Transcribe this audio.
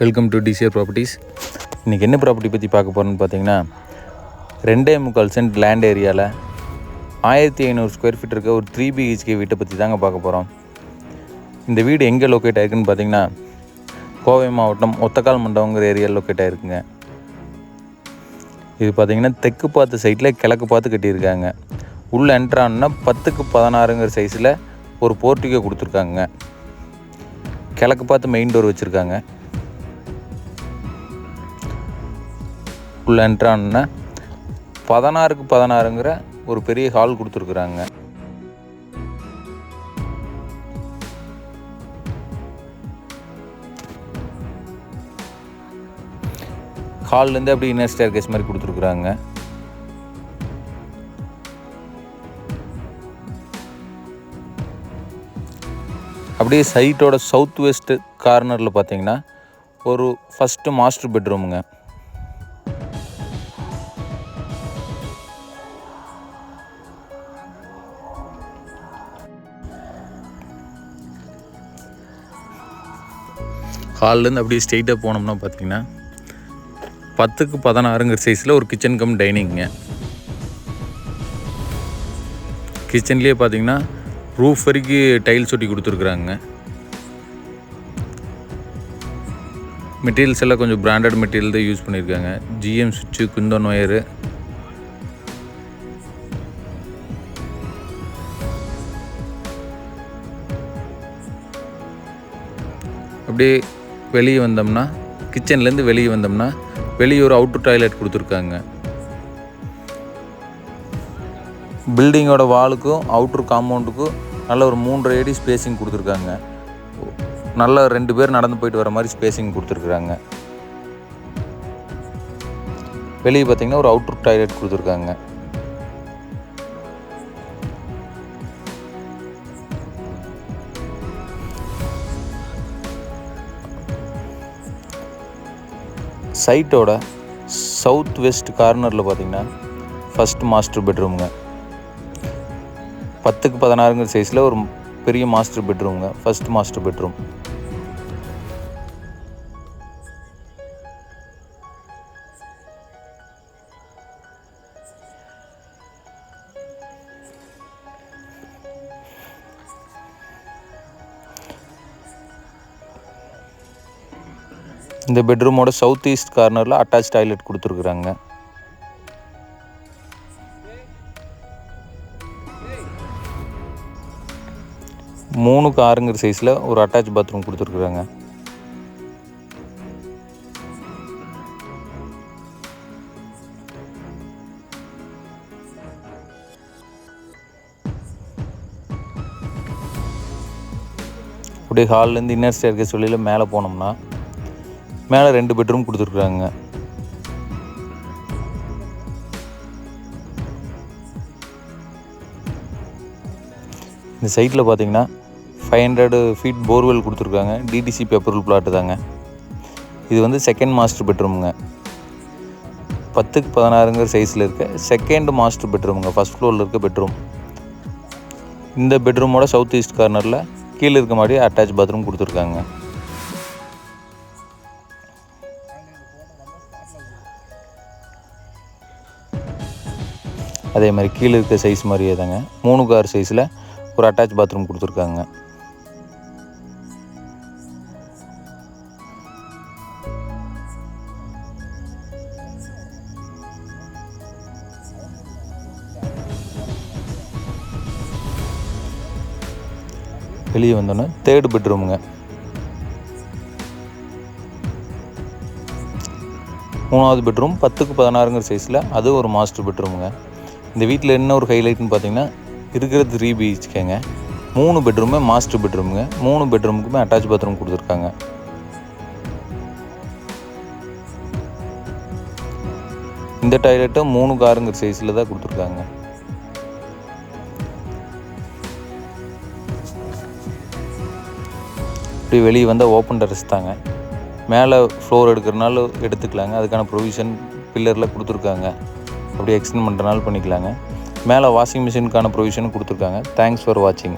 Welcome to TCR properties இன்றைக்கி என்ன property பற்றி பார்க்க போகிறோன்னு பார்த்தீங்கன்னா ரெண்டே முக்கால் சென்ட் லேண்ட் ஏரியாவில் ஆயிரத்தி ஐநூறு ஸ்கொயர் ஃபீட் இருக்க ஒரு த்ரீ பிஹெச்கே வீட்டை பற்றி தாங்க பார்க்க போகிறோம் இந்த வீடு எங்கே லொக்கேட் ஆகிருக்குன்னு பார்த்தீங்கன்னா கோவை மாவட்டம் ஒத்தக்கால் மண்டபங்கிற ஏரியாவில் லொக்கேட் ஆகிருக்குங்க இது பார்த்திங்கன்னா தெற்கு பார்த்து சைட்டில் கிழக்கு பார்த்து கட்டியிருக்காங்க. உள்ளே என்ட்ரான்னா பத்துக்கு பதினாறுங்கிற சைஸில் ஒரு போர்ட்டிகோ கொடுத்துருக்காங்க. கிழக்கு பார்த்து மெயின் டோர் வச்சுருக்காங்க. உள்ளே என்ட்ரான்னா பதினாறுக்கு பதினாறுங்கிற ஒரு பெரிய ஹால் கொடுத்துருக்குறாங்க. ஹால்லேருந்து அப்படி இன்னர் ஸ்டேர் கேஸ் மாதிரி கொடுத்துருக்குறாங்க. அப்படியே சைட்டோட சவுத் வெஸ்ட் கார்னரில் பார்த்தீங்கன்னா ஒரு ஃபஸ்ட்டு மாஸ்டர் பெட்ரூமுங்க ஹால்லேருந்து அப்படியே ஸ்ட்ரெயிட்டாக போனோம்னா பார்த்தீங்கன்னா பத்துக்கு பதினாறுங்கிற சைஸில் ஒரு கிச்சன் கம் டைனிங்க கிச்சன்லேயே பார்த்தீங்கன்னா ரூஃப் வரைக்கும் டைல்ஸ் ஒட்டி கொடுத்துருக்குறாங்க. மெட்டீரியல்ஸ் எல்லாம் கொஞ்சம் பிராண்டட் மெட்டீரியல் தான் யூஸ் பண்ணியிருக்காங்க. ஜிஎம் சுவிட்சு குந்தன் ஒயரு அப்படியே வெளியே வந்தோம்னா கிச்சன்லேருந்து வெளியே வந்தோம்னா வெளியே ஒரு அவுட்ரு டாய்லெட் கொடுத்துருக்காங்க. பில்டிங்கோட வாலுக்கும் அவுட்ரு காம்பவுண்டுக்கும் நல்ல ஒரு மூன்றரை அடி ஸ்பேசிங் கொடுத்துருக்காங்க. நல்ல ரெண்டு பேர் நடந்து போயிட்டு வர மாதிரி ஸ்பேசிங் கொடுத்துருக்குறாங்க. வெளியே பார்த்தீங்கன்னா ஒரு அவுட்ரு டாய்லெட் கொடுத்துருக்காங்க. சைட்டோட சவுத் வெஸ்ட் கார்னரில் பார்த்தீங்கன்னா ஃபஸ்ட் மாஸ்டர் பெட்ரூமுங்க பத்துக்கு பதினாறுங்கிற சைஸில் ஒரு பெரிய மாஸ்டர் பெட்ரூமுங்க ஃபஸ்ட் மாஸ்டர் பெட்ரூம் இந்த பெட்ரூமோட சவுத் ஈஸ்ட் கார்னரில் அட்டாச் டாய்லெட் கொடுத்துருக்குறாங்க. மூணுக்கு ஆறுங்கிற சைஸில் ஒரு அட்டாச் பாத்ரூம் கொடுத்துருக்குறாங்க. அப்படியே ஹால்லேருந்து இன்னர் ஸ்டேர் சொல்லியில் வெளியில் மேலே போனோம்னா மேலே ரெண்டு பெட்ரூம் கொடுத்துருக்குறாங்க. இந்த சைட்டில் பார்த்தீங்கன்னா ஃபைவ் ஹண்ட்ரடு ஃபீட் போர்வெல் கொடுத்துருக்காங்க. டிடிசி அப்ரூவல் பிளாட்டு தாங்க. இது வந்து செகண்ட் மாஸ்டர் பெட்ரூமுங்க பத்துக்கு பதினாறுங்கிற சைஸில் இருக்க செகண்ட் மாஸ்டர் பெட்ரூமுங்க ஃபஸ்ட் ஃப்ளோரில் இருக்க பெட்ரூம் இந்த பெட்ரூமோட சவுத் ஈஸ்ட் கார்னரில் கீழே இருக்க மாதிரி அட்டாச் பாத்ரூம் கொடுத்துருக்காங்க. அதே மாதிரி கீழே இருக்க சைஸ் மாதிரியே தாங்க. மூணு கார் சைஸில் ஒரு அட்டாச் பாத்ரூம் கொடுத்துருக்காங்க. வெளியே வந்தோன்னே தேர்டு பெட்ரூமுங்க மூணாவது பெட்ரூம் பத்துக்கு பதினாறுங்கிற சைஸில் அது ஒரு மாஸ்டர் பெட்ரூமுங்க இந்த வீட்டில் என்ன ஒரு ஹைலைட்னு பார்த்தீங்கன்னா இருக்கிறது த்ரீ பிஹெச்கேங்க மூணு பெட்ரூமே மாஸ்டர் பெட்ரூமுங்க மூணு பெட்ரூமுக்குமே அட்டாச் பாத்ரூம் கொடுத்துருக்காங்க. இந்த டாய்லெட்டும் மூணு காருங்கிற சைஸில் தான் கொடுத்துருக்காங்க. இப்படி வெளியே வந்தால் ஓப்பன் டெரஸ் தாங்க. மேலே ஃப்ளோர் எடுக்கிறனால எடுத்துக்கலாங்க. அதுக்கான ப்ரொவிஷன் பில்லரில் கொடுத்துருக்காங்க. அப்படி எக்ஸ்டெண்ட் பண்ணுறனால பண்ணிக்கலாங்க. மேலே வாஷிங் மிஷினுக்கான ப்ரொவிஷனும் கொடுத்துருக்காங்க. தேங்க்ஸ் ஃபார் வாட்சிங்